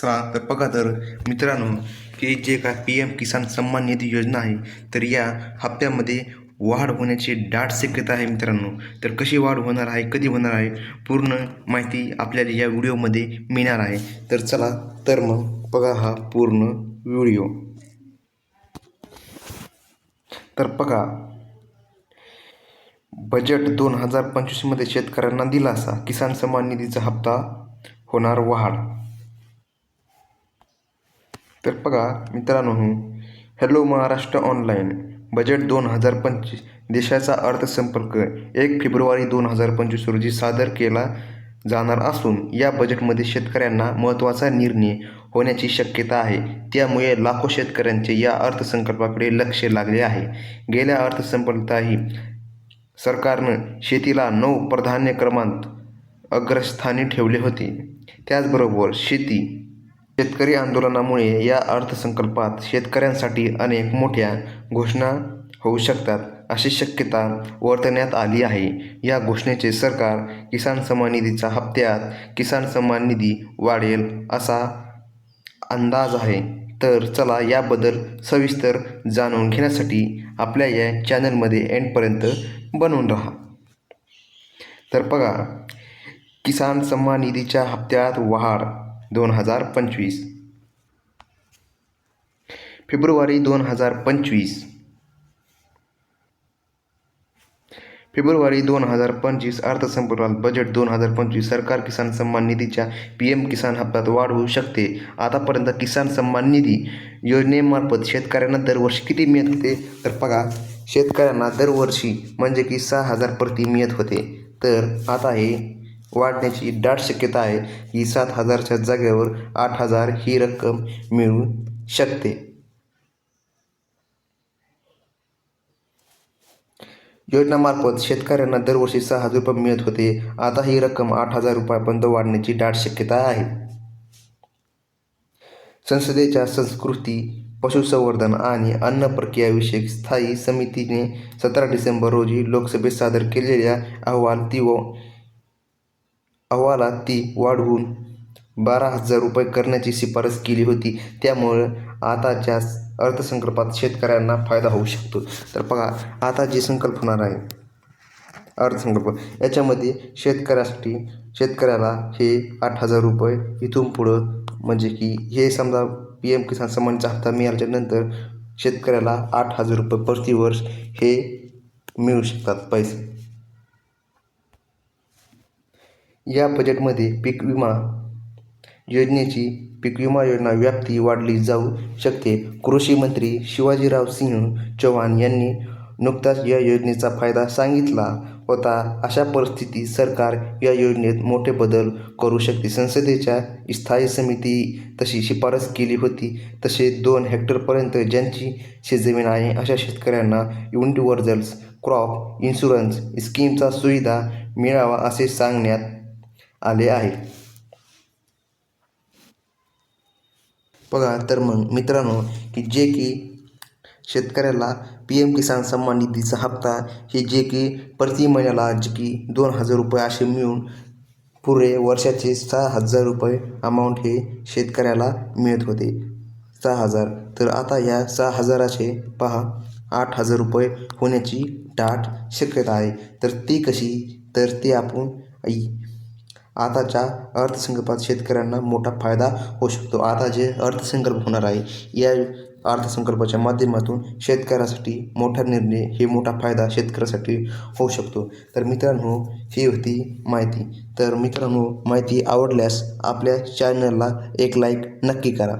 चला तर बघा तर मित्रांनो की जे काय पी एम किसान सन्मान निधी योजना आहे तर या हप्त्यामध्ये वाढ होण्याची दाट शक्यता आहे मित्रांनो. तर कशी वाढ होणार आहे कधी होणार आहे पूर्ण माहिती आपल्याला या व्हिडिओमध्ये मिळणार आहे. तर चला तर मग बघा हा पूर्ण व्हिडिओ. तर बघा बजेट दोन हजार पंचवीसमध्ये शेतकऱ्यांना दिलासा किसान सन्मान निधीचा हप्ता होणार वाढ. तर बघा मित्रांनो हॅलो महाराष्ट्र ऑनलाईन बजेट दोन हजार पंचवीस. देशाचा अर्थसंपर्क एक फेब्रुवारी दोन हजार पंचवीस रोजी सादर केला जाणार असून या बजेटमध्ये शेतकऱ्यांना महत्त्वाचा निर्णय होण्याची शक्यता आहे. त्यामुळे लाखो शेतकऱ्यांचे या अर्थसंकल्पाकडे लक्ष लागले आहे. गेल्या अर्थसंकल्पातही सरकारनं शेतीला नऊ प्राधान्य क्रमांक अग्रस्थानी ठेवले होते. त्याचबरोबर शेती शेतकरी आंदोलनामुळे या अर्थसंकल्पात शेतकऱ्यांसाठी अनेक मोठ्या घोषणा होऊ शकतात अशी शक्यता वर्तवण्यात आली आहे. या घोषणेचे सरकार किसान सन्मान निधीच्या हप्त्यात किसान सन्मान निधी वाढेल असा अंदाज आहे. तर चला याबद्दल सविस्तर जाणून घेण्यासाठी आपल्या या चॅनलमध्ये एंडपर्यंत बनवून राहा. तर बघा किसान सन्मान निधीच्या हप्त्यात वाढ दोन हजार पंचवीस. फेब्रुवारी दोन हजार पंचवीस. फेब्रुवारी दोन हजार पंचवीस अर्थसंकल्पात बजेट दोन हजार पंचवीस सरकार किसान सन्मान निधीच्या पी एम किसान हप्त्यात वाढ होऊ शकते. आतापर्यंत किसान सन्मान निधी योजनेमार्फत शेतकऱ्यांना दरवर्षी किती मिळत होते? तर बघा शेतकऱ्यांना दरवर्षी म्हणजे की सहा हजार प्रति मिळत होते. तर आता हे वाढण्याची दाट शक्यता आहे. की सात हजारच्या जागेवर आठ हजार ही रक्कम मिळू शकते. योजनामार्फत शेतकऱ्यांना दरवर्षी सहा हजार रुपये मिळत होते. आता ही रक्कम आठ हजार रुपयापर्यंत वाढण्याची दाट शक्यता आहे. संसदेच्या संस्कृती पशुसंवर्धन आणि अन्न प्रक्रियाविषयक स्थायी समितीने सतरा डिसेंबर रोजी लोकसभेत सादर केलेल्या अहवाल ती व अहवालात ती वाढवून बारा हजार रुपये करण्याची शिफारस केली होती. त्यामुळं आताच्या अर्थसंकल्पात शेतकऱ्यांना फायदा होऊ शकतो. तर बघा आता जी संकल्प होणार आहे अर्थसंकल्प याच्यामध्ये शेतकऱ्यासाठी शेतकऱ्याला हे आठ हजार रुपये इथून पुढं म्हणजे की हे समजा पी एम किसान सन्मानचा हप्ता मिळाल्यानंतर शेतकऱ्याला आठ हजार रुपये प्रतिवर्ष हे मिळू शकतात पैसे. या बजेटमध्ये पीक विमा योजनेची पीक विमा योजना व्याप्ती वाढली जाऊ शकते. कृषी मंत्री शिवाजीराव सिंह चौहान यांनी नुकताच या योजनेचा फायदा सांगितला होता. अशा परिस्थितीत सरकार या योजनेत मोठे बदल करू शकते. संसदेच्या स्थायी समिती तशी शिफारस केली होती. तसे दोन हेक्टरपर्यंत ज्यांची शेतजमीन आहे अशा शेतकऱ्यांना युनिवर्जल्स क्रॉप इन्शुरन्स स्कीमचा सुविधा मिळावा असे सांगण्यात आले आहे बघा तर मग मित्रांनो की जे की शेतकऱ्याला पी एम किसान सन्मान निधीचा हप्ता हे जे की प्रति महिन्याला जे की दोन हजार रुपये असे मिळून पुरे वर्षाचे सहा हजार रुपये अमाऊंट हे शेतकऱ्याला मिळत होते. सहा हजार. तर आता या सहा हजाराचे पहा आठ हजार रुपये होण्याची दाट शक्यता आहे. तर ती कशी? तर ते आपण आई आताच्या अर्थसंकल्पात शेतकऱ्यांना मोठा फायदा होऊ शकतो. आता जे अर्थसंकल्प होणार आहे या अर्थसंकल्पाच्या माध्यमातून शेतकऱ्यासाठी मोठा निर्णय हे मोठा फायदा शेतकऱ्यासाठी होऊ शकतो. तर मित्रांनो ही होती माहिती. तर मित्रांनो माहिती आवडल्यास आपल्या चॅनलला एक लाईक नक्की करा.